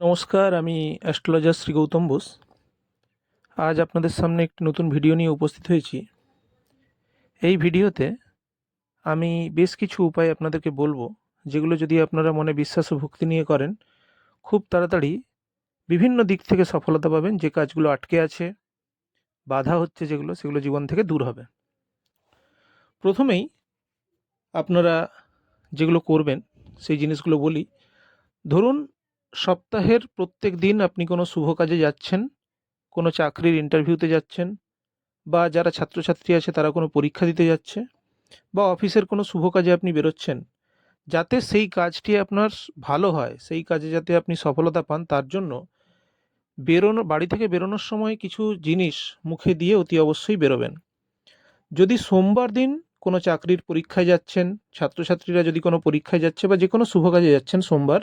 নমস্কার, আমি অ্যাস্ট্রোলজার শ্রী গৌতম বোস। আজ আপনাদের সামনে একটি নতুন ভিডিও নিয়ে উপস্থিত হয়েছি। এই ভিডিওতে আমি বেশ কিছু উপায় আপনাদেরকে বলব, যেগুলো যদি আপনারা মনে বিশ্বাস ও ভক্তি নিয়ে করেন, খুব তাড়াতাড়ি বিভিন্ন দিক থেকে সফলতা পাবেন। যে কাজগুলো আটকে আছে, বাধা হচ্ছে যেগুলো, সেগুলো জীবন থেকে দূর হবে। প্রথমেই আপনারা যেগুলো করবেন, সেই জিনিসগুলো বলি। ধরুন সপ্তাহের প্রত্যেক দিন আপনি কোনো শুভ কাজে যাচ্ছেন, কোনো চাকরির ইন্টারভিউতে যাচ্ছেন, বা যারা ছাত্রছাত্রী আছে তারা কোনো পরীক্ষা দিতে যাচ্ছে, বা অফিসের কোনো শুভ কাজে আপনি বেরোচ্ছেন, যাতে সেই কাজটি আপনার ভালো হয়, সেই কাজে যাতে আপনি সফলতা পান, তার জন্য বেরোনো, বাড়ি থেকে বেরোনোর সময় কিছু জিনিস মুখে দিয়ে অতি অবশ্যই বেরোবেন। যদি সোমবার দিন কোনো চাকরির পরীক্ষায় যাচ্ছেন, ছাত্রছাত্রীরা যদি কোনো পরীক্ষায় যাচ্ছে বা যে কোনো শুভ কাজে যাচ্ছেন সোমবার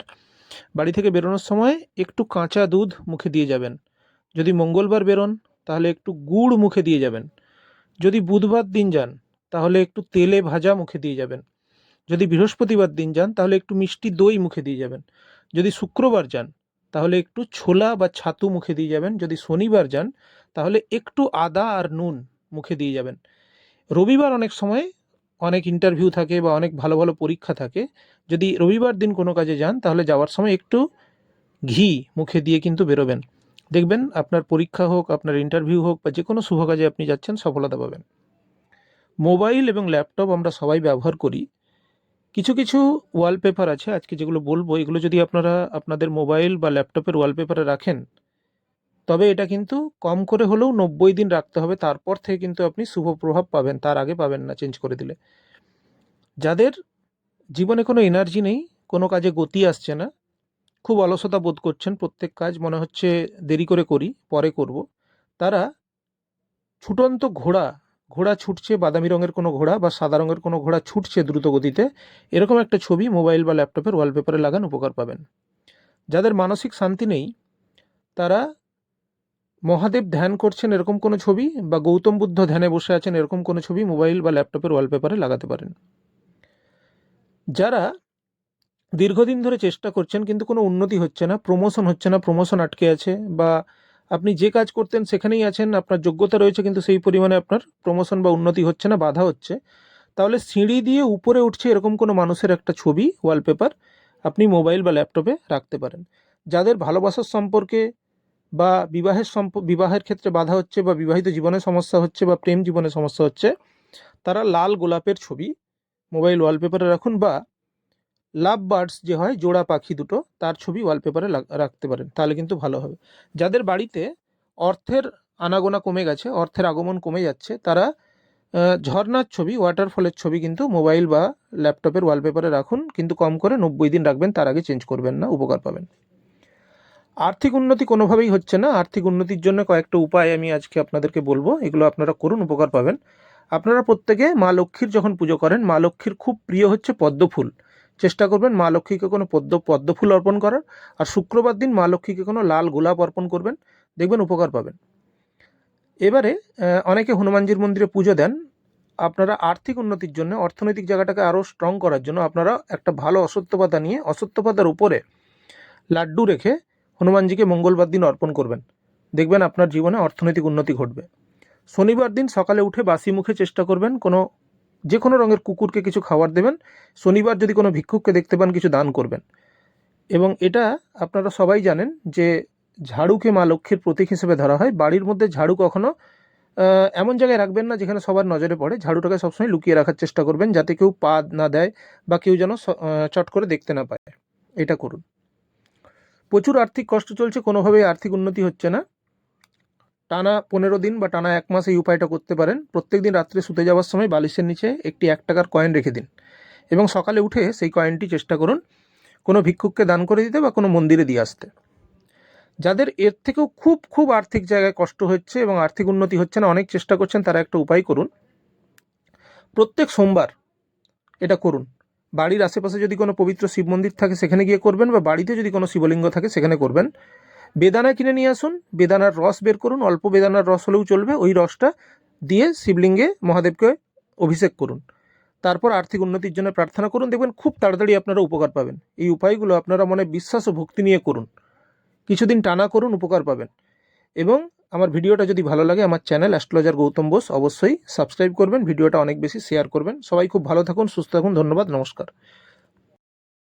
বাড়ি থেকে বেরোনোর সময় একটু কাঁচা দুধ মুখে দিয়ে যাবেন। যদি মঙ্গলবার বেরোন, তাহলে একটু গুড় মুখে দিয়ে যাবেন। যদি বুধবার দিন যান, তাহলে একটু তেলে ভাজা মুখে দিয়ে যাবেন। যদি বৃহস্পতিবার দিন যান, তাহলে একটু মিষ্টি দই মুখে দিয়ে যাবেন। যদি শুক্রবার যান, তাহলে একটু ছোলা বা ছাতু মুখে দিয়ে যাবেন। যদি শনিবার যান, তাহলে একটু আদা আর নুন মুখে দিয়ে যাবেন। রবিবার অনেক সময় অনেক ইন্টারভিউ থাকে বা অনেক ভালো ভালো পরীক্ষা থাকে, যদি রবিবার দিন কোনো কাজে যান, তাহলে যাওয়ার সময় একটু ঘি মুখে দিয়ে কিন্তু বেরোবেন। দেখবেন আপনার পরীক্ষা হোক, আপনার ইন্টারভিউ হোক বা যে কোনো শুভ কাজে আপনি যাচ্ছেন, সফলতা পাবেন। মোবাইল এবং ল্যাপটপ আমরা সবাই ব্যবহার করি। কিছু কিছু ওয়ালপেপার আছে, আজকে যেগুলো বলব, এগুলো যদি আপনারা আপনাদের মোবাইল বা ল্যাপটপের ওয়ালপেপারে রাখেন তবে এটা কিন্তু কম করে হলেও নব্বই দিন রাখতে হবে। তারপর থেকে কিন্তু আপনি শুভ প্রভাব পাবেন, তার আগে পাবেন না চেঞ্জ করে দিলে। যাদের জীবনে কোনো এনার্জি নেই, কোনো কাজে গতি আসছে না, খুব অলসতা বোধ করছেন, প্রত্যেক কাজ মনে হচ্ছে দেরি করে করি, পরে করব, তারা ছুটন্ত ঘোড়া ঘোড়া ছুটছে বাদামি রঙের কোনো ঘোড়া বা সাদা রঙের কোনো ঘোড়া ছুটছে দ্রুত গতিতে, এরকম একটা ছবি মোবাইল বা ল্যাপটপের ওয়ালপেপারে লাগান, উপকার পাবেন। যাদের মানসিক শান্তি নেই, তারা মহাদেব ধ্যান করছেন এরকম কোনো ছবি? বা গৌতম বুদ্ধ ধ্যানে বসে আছেন এরকম কোনো ছবি? মোবাইল বা ল্যাপটপের ওয়ালপেপারে লাগাতে পারেন। যারা দীর্ঘদিন ধরে চেষ্টা করছেন, কিন্তু কোনো উন্নতি হচ্ছে না প্রমোশন হচ্ছে না প্রমোশন আটকে আছে, বা আপনি যে কাজ করতেন সেখানেই আছেন, আপনার যোগ্যতা রয়েছে, কিন্তু সেই পরিমাণে আপনার প্রমোশন বা উন্নতি হচ্ছে না, বাধা হচ্ছে, তাহলে সিঁড়ি দিয়ে উপরে উঠছে এরকম কোনো মানুষের একটা ছবি ওয়ালপেপার আপনি মোবাইল বা ল্যাপটপে রাখতে পারেন। যাদের ভালোবাসার সম্পর্কে বা বিবাহের সম্প, বিবাহের ক্ষেত্রে বাধা হচ্ছে বা বিবাহিত জীবনে সমস্যা হচ্ছে বা প্রেম জীবনে সমস্যা হচ্ছে, তারা লাল গোলাপের ছবি মোবাইল ওয়ালপেপারে রাখুন বা লাভ বার্ডস যে হয়, জোড়া পাখি দুটো, তার ছবি ওয়ালপেপারে রাখতে পারেন, তাহলে কিন্তু ভালো হবে। যাদের বাড়িতে অর্থের আনাগোনা কমে গেছে, অর্থের আগমন কমে যাচ্ছে, তারা ঝর্নার ছবি ওয়াটারফলের ছবি কিন্তু মোবাইল বা ল্যাপটপের ওয়ালপেপারে রাখুন, কিন্তু কম করে নব্বই দিন রাখবেন, তার আগে চেঞ্জ করবেন না, উপকার পাবেন। আর্থিক উন্নতি কোনোভাবেই হচ্ছে না। আর্থিক উন্নতির জন্য কয়েকটা উপায় আমি আজকে আপনাদেরকে বলব। এগুলো আপনারা করুন, উপকার পাবেন। আপনারা প্রত্যেকে মা লক্ষ্মীর যখন পুজো করেন, মা লক্ষ্মীর খুব প্রিয় হচ্ছে পদ্ম ফুল। চেষ্টা করবেন মা লক্ষ্মীকে কোনো পদ্ম পদ্মফুল অর্পণ করার। আর শুক্রবার দিন মা লক্ষ্মীকে কোনো লাল গোলাপ অর্পণ করবেন। দেখবেন উপকার পাবেন। এবারে অনেকে হনুমানজির মন্দিরে পুজো দেন। আপনারা আর্থিক উন্নতির জন্য, অর্থনৈতিক জায়গাটাকে আরও স্ট্রং করার জন্য আপনারা একটা ভালো অসত্য পাতা নিয়ে অসত্য পাতার উপরে লাড্ডু রেখে হনুমানজিকে মঙ্গলবার দিন অর্পণ করবেন। দেখবেন আপনার জীবনে অর্থনৈতিক উন্নতি ঘটবে। শনিবার দিন সকালে উঠে বাসি মুখে চেষ্টা করবেন, কোনো যে কোনো রঙের কুকুরকে কিছু খাবার দেবেন, শনিবার যদি কোনো ভিক্ষুককে দেখতে পান, কিছু দান করবেন। এবং এটা আপনারা সবাই জানেন যে ঝাড়ুকে মা লক্ষ্মীর প্রতীক হিসেবে ধরা হয়। বাড়ির মধ্যে ঝাড়ু কখনো এমন জায়গায় রাখবেন না যেখানে সবার নজরে পড়ে। ঝাড়ুটাকে সবসময় লুকিয়ে রাখার চেষ্টা করবেন যাতে কেউ পা না দেয় বা কেউ যেন চট করে দেখতে না পায়। এটা করুন। প্রচুর আর্থিক কষ্ট চলছে, কোনোভাবেই আর্থিক উন্নতি হচ্ছে না। টানা পনেরো দিন বা টানা এক মাস এই উপায়টা করতে পারেন। প্রত্যেক দিন রাত্রে শুতে যাওয়ার সময় বালিশের নিচে একটি এক টাকার কয়েন রেখে দিন এবং সকালে উঠে সেই কয়েনটি চেষ্টা করুন কোনো ভিক্ষুককে দান করে দিতে বা কোনো মন্দিরে দিয়ে আসতে। যাদের এর থেকেও খুব খুব আর্থিক জায়গায় কষ্ট হচ্ছে এবং আর্থিক উন্নতি হচ্ছে না, অনেক চেষ্টা করছেন, তারা একটা উপায় করুন। প্রত্যেক সোমবার এটা করুন। বাড়ির আশেপাশে যদি কোনো পবিত্র শিব মন্দির থাকে, সেখানে গিয়ে করবেন বা বাড়িতে যদি কোনো শিবলিঙ্গ থাকে, সেখানে করবেন। বেদানা কিনে নিয়ে আসুন, বেদানার রস বের করুন, অল্প বেদানার রস হলেও চলবে, ওই রসটা দিয়ে শিবলিঙ্গে মহাদেবকে অভিষেক করুন। তারপর আর্থিক উন্নতির জন্য প্রার্থনা করুন, দেখবেন খুব তাড়াতাড়ি আপনারা উপকার পাবেন। এই উপায়গুলো আপনারা মনে বিশ্বাস ও ভক্তি নিয়ে করুন। কিছুদিন টানা করুন, উপকার পাবেন। এবং আমার ভিডিওটা যদি ভালো লাগে, আমার চ্যানেল অ্যাস্ট্রোলজার গৌতম বোস অবশ্যই সাবস্ক্রাইব করবেন, ভিডিওটা অনেক বেশি শেয়ার করবেন। সবাই খুব ভালো থাকুন, সুস্থ থাকুন, ধন্যবাদ, নমস্কার।